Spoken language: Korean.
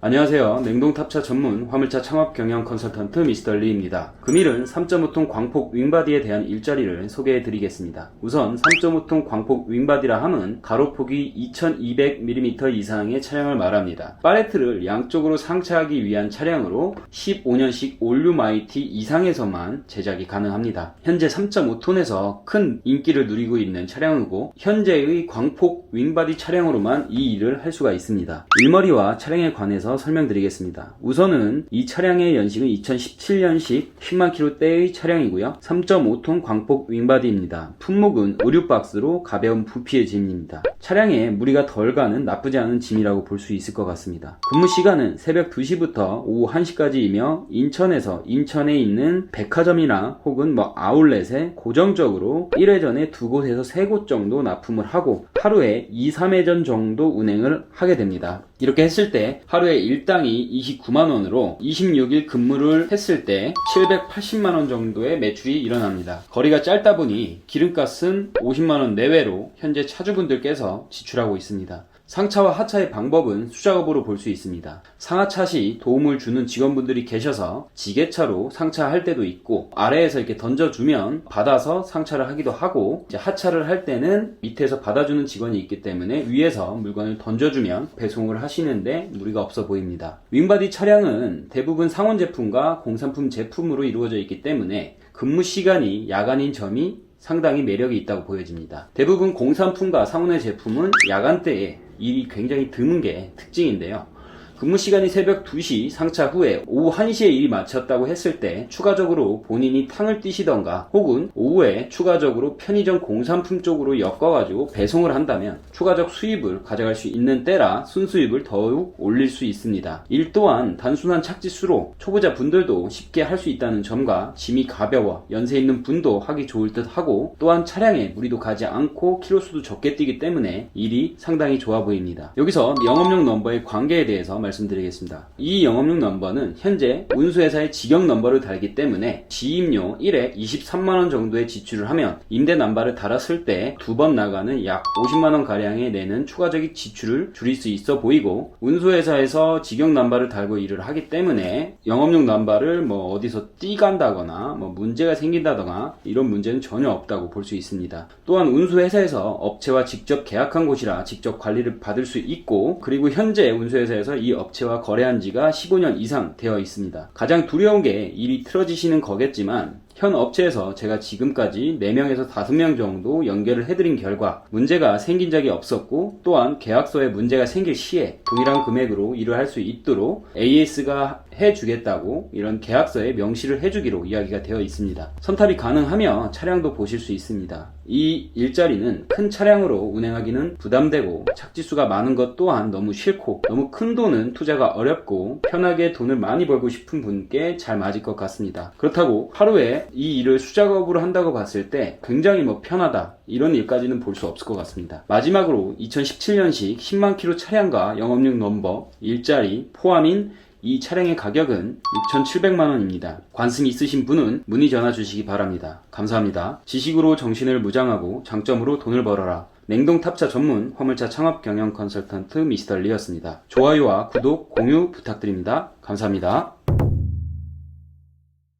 안녕하세요. 냉동탑차 전문 화물차 창업 경영 컨설턴트 미스터 리입니다. 금일은 3.5톤 광폭 윙바디에 대한 일자리를 소개해 드리겠습니다. 우선 3.5톤 광폭 윙바디라 함은 가로폭이 2200mm 이상의 차량을 말합니다. 팔레트를 양쪽으로 상차하기 위한 차량으로 15년식 올류마이티 이상에서만 제작이 가능합니다. 현재 3.5톤에서 큰 인기를 누리고 있는 차량이고 현재의 광폭 윙바디 차량으로만 이 일을 할 수가 있습니다. 일머리와 차량에 관해서 설명드리겠습니다. 우선은 이 차량의 연식은 2017년식 10만 킬로대의 차량이고요. 3.5톤 광폭 윙바디입니다. 품목은 의류박스로 가벼운 부피의 짐입니다. 차량에 무리가 덜 가는 나쁘지 않은 짐이라고 볼 수 있을 것 같습니다. 근무 시간은 새벽 2시부터 오후 1시까지이며 인천에서 인천에 있는 백화점이나 혹은 뭐 아울렛에 고정적으로 1회전에 두 곳에서 세 곳 정도 납품을 하고 하루에 2, 3회전 정도 운행을 하게 됩니다. 이렇게 했을 때 하루에 일당이 29만원으로 26일 근무를 했을 때 780만원 정도의 매출이 일어납니다. 거리가 짧다 보니 기름값은 50만원 내외로 현재 차주분들께서 지출하고 있습니다. 상차와 하차의 방법은 수작업으로 볼 수 있습니다. 상하차 시 도움을 주는 직원분들이 계셔서 지게차로 상차할 때도 있고 아래에서 이렇게 던져주면 받아서 상차를 하기도 하고 하차를 할 때는 밑에서 받아주는 직원이 있기 때문에 위에서 물건을 던져주면 배송을 하시는데 무리가 없어 보입니다. 윙바디 차량은 대부분 상온 제품과 공산품 제품으로 이루어져 있기 때문에 근무 시간이 야간인 점이 상당히 매력이 있다고 보여집니다. 대부분 공산품과 상온의 제품은 야간대에 일이 굉장히 드문 게 특징인데요. 근무 시간이 새벽 2시 상차 후에 오후 1시에 일이 마쳤다고 했을 때 추가적으로 본인이 탕을 뛰시던가 혹은 오후에 추가적으로 편의점 공산품 쪽으로 엮어가지고 배송을 한다면 추가적 수입을 가져갈 수 있는 때라 순수입을 더욱 올릴 수 있습니다. 일 또한 단순한 착지수로 초보자 분들도 쉽게 할 수 있다는 점과 짐이 가벼워 연세 있는 분도 하기 좋을 듯 하고 또한 차량에 무리도 가지 않고 키로수도 적게 뛰기 때문에 일이 상당히 좋아 보입니다. 여기서 영업용 넘버의 관계에 대해서 말씀드리겠습니다. 이 영업용 넘버는 현재 운수회사의 직영 넘버를 달기 때문에 지임료 1에 23만원 정도의 지출을 하면 임대 남바를 달았을 때 두 번 나가는 약 50만원 가량의 내는 추가적인 지출을 줄일 수 있어 보이고 운수회사에서 직영 남바를 달고 일을 하기 때문에 영업용 남바를 뭐 어디서 띠간다거나 뭐 문제가 생긴다거나 이런 문제는 전혀 없다고 볼 수 있습니다. 또한 운수회사에서 업체와 직접 계약한 곳이라 직접 관리를 받을 수 있고 그리고 현재 운수회사에서 이 업체와 거래한 지가 15년 이상 되어 있습니다. 가장 두려운 게 일이 틀어지시는 거겠지만 현 업체에서 제가 지금까지 4명에서 5명 정도 연결을 해드린 결과 문제가 생긴 적이 없었고 또한 계약서에 문제가 생길 시에 동일한 금액으로 일을 할 수 있도록 AS가 해주겠다고 이런 계약서에 명시를 해주기로 이야기가 되어 있습니다. 선탑이 가능하며 차량도 보실 수 있습니다. 이 일자리는 큰 차량으로 운행하기는 부담되고 착지수가 많은 것 또한 너무 싫고 너무 큰 돈은 투자가 어렵고 편하게 돈을 많이 벌고 싶은 분께 잘 맞을 것 같습니다. 그렇다고 하루에 이 일을 수작업으로 한다고 봤을 때 굉장히 뭐 편하다 이런 일까지는 볼 수 없을 것 같습니다. 마지막으로 2017년식 10만 킬로 차량과 영업용 넘버 일자리 포함인 이 차량의 가격은 6,700만원입니다. 관심 있으신 분은 문의 전화 주시기 바랍니다. 감사합니다. 지식으로 정신을 무장하고 장점으로 돈을 벌어라. 냉동 탑차 전문 화물차 창업 경영 컨설턴트 미스터 리였습니다. 좋아요와 구독, 공유 부탁드립니다. 감사합니다.